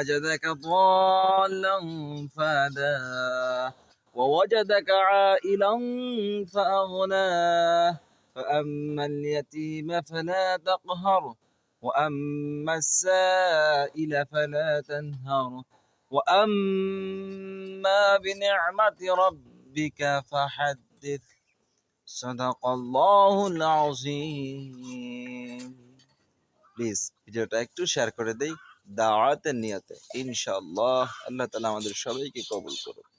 ووجدك ضالا فهدى ووجدك عائلا فأغنى فأما اليتيم فلا تقهر وأما السائل فلا تنهر وأما بنعمة ربك فحدث صدق الله العظيم প্লিজ ভিডিওটা একটু শেয়ার করে দেই দাওয়াতের নিয়তে ইনশাআল্লাহ আল্লাহ তালা আমাদের সবাইকে কবুল করুন